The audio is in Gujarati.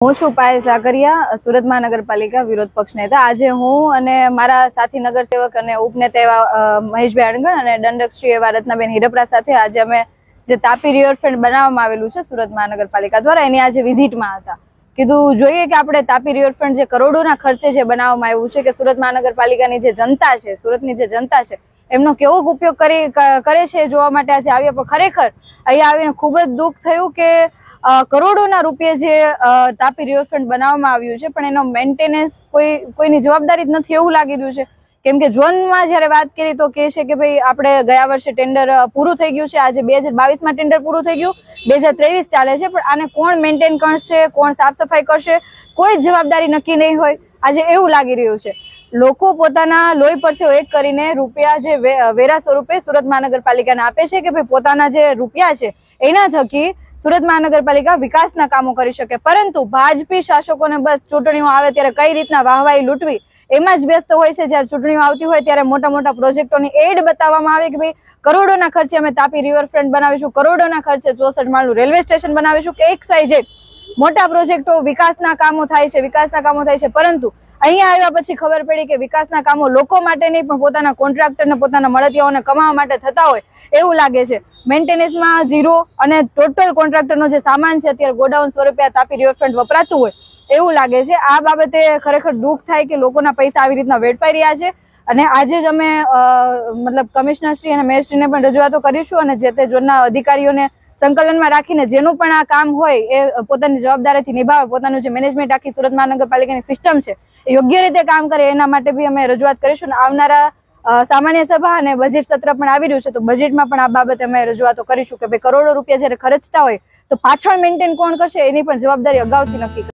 હું છું પાયલ સાકરિયા સુરત મહાનગરપાલિકા વિરોધ પક્ષ નેતા. આજે હું અને મારા સાથી નગરસેવક અને ઉપનેતા એવા મહેશભાઈ અણગણ અને દંડકશ્રી એવા રત્નાબેન હિરપરા સાથે આજે અમે જે તાપી રિવરફ્રન્ટ બનાવવામાં આવેલું છે સુરત મહાનગરપાલિકા દ્વારા, એની આજે વિઝિટમાં હતા. કીધું જોઈએ કે આપણે તાપી રિવરફ્રન્ટ જે કરોડોના ખર્ચે જે બનાવવામાં આવ્યું છે કે સુરત મહાનગરપાલિકાની જે જનતા છે, સુરતની જે જનતા છે, એમનો કેવો ઉપયોગ કરી કરે છે જોવા માટે આજે આવ્યા પણ ખરેખર અહીંયા આવીને ખૂબ જ દુઃખ થયું કે કરોડોના રૂપિયે જે તાપી રિવરફ્રન્ટ બનાવવામાં આવ્યું છે, પણ એનો મેન્ટેનન્સ કોઈ, કોઈની જવાબદારી જ નથી એવું લાગી રહ્યું છે. કેમ કે ઝોનમાં જ્યારે વાત કરી તો કહે છે કે ભાઈ આપણે ગયા વર્ષે ટેન્ડર પૂરું થઈ ગયું છે, આજે બે હજાર બાવીસમાં ટેન્ડર પૂરું થઈ ગયું, બે હજાર ત્રેવીસ ચાલે છે, પણ આને કોણ મેન્ટેન કરશે, કોણ સાફ સફાઈ કરશે, કોઈ જ જવાબદારી નક્કી નહીં હોય, આજે એવું લાગી રહ્યું છે. લોકો પોતાના લોહી પરસેવો એક કરીને રૂપિયા જે વેરા સ્વરૂપે સુરત મહાનગરપાલિકાને આપે છે કે ભાઈ પોતાના જે રૂપિયા છે, એના થકી સુરત મહાનગરપાલિકા વિકાસના કામો કરી શકે, પરંતુ ભાજપી શાસકોને બસ ચૂંટણીઓ આવે ત્યારે કઈ રીતના વાહવાઈ લૂંટવી, એમાં જ વ્યસ્ત હોય છે. જ્યારે ચૂંટણીઓ આવતી હોય ત્યારે મોટા મોટા પ્રોજેક્ટોની એડ બતાવવામાં આવે કે ભાઈ, કરોડોના ખર્ચે અમે તાપી રિવરફ્રન્ટ બનાવીશું, કરોડોના ખર્ચે ચોસઠ માળનું રેલવે સ્ટેશન બનાવીશું, કે એક સાઈઝે મોટા પ્રોજેક્ટો વિકાસના કામો થાય છે, વિકાસના કામો થાય છે, પરંતુ અહીંયા આવ્યા પછી ખબર પડી કે વિકાસના કામો લોકો માટે નહીં, પણ પોતાના કોન્ટ્રાક્ટરને પોતાના મળતિયાઓને કમાવા માટે થતા હોય એવું લાગે છે. મેન્ટેનન્સમાં ઝીરો અને ટોટલ કોન્ટ્રાક્ટરનો જે સામાન છે, અત્યારે ગોડાઉન સ્વરૂપે આ તાપી રિવરફ્રન્ટ વપરાતું હોય એવું લાગે છે. આ બાબતે ખરેખર દુઃખ થાય કે લોકોના પૈસા આવી રીતના વેડફાઈ રહ્યા છે. અને આજે જ અમે મતલબ કમિશનરશ્રી અને મેયરશ્રીને પણ રજૂઆતો કરીશું અને જે તે ઝોનના અધિકારીઓને સંકલનમાં રાખીને જેનું પણ આ કામ હોય એ પોતાની જવાબદારીથી નિભાવે, પોતાનું જે મેનેજમેન્ટ આખી સુરત મહાનગરપાલિકાની સિસ્ટમ છે યોગ્ય રીતે કામ કરે, એના માટે બી અમે રજૂઆત કરીશું. આવનારા સામાન્ય સભા અને બજેટ સત્ર પણ આવી રહ્યું છે, તો બજેટમાં પણ આ બાબતે અમે રજૂઆતો કરીશું કે ભાઈ કરોડો રૂપિયા જ્યારે ખર્ચતા હોય, તો પાછળ મેન્ટેન કોણ કરશે, એની પણ જવાબદારી અગાઉથી નક્કી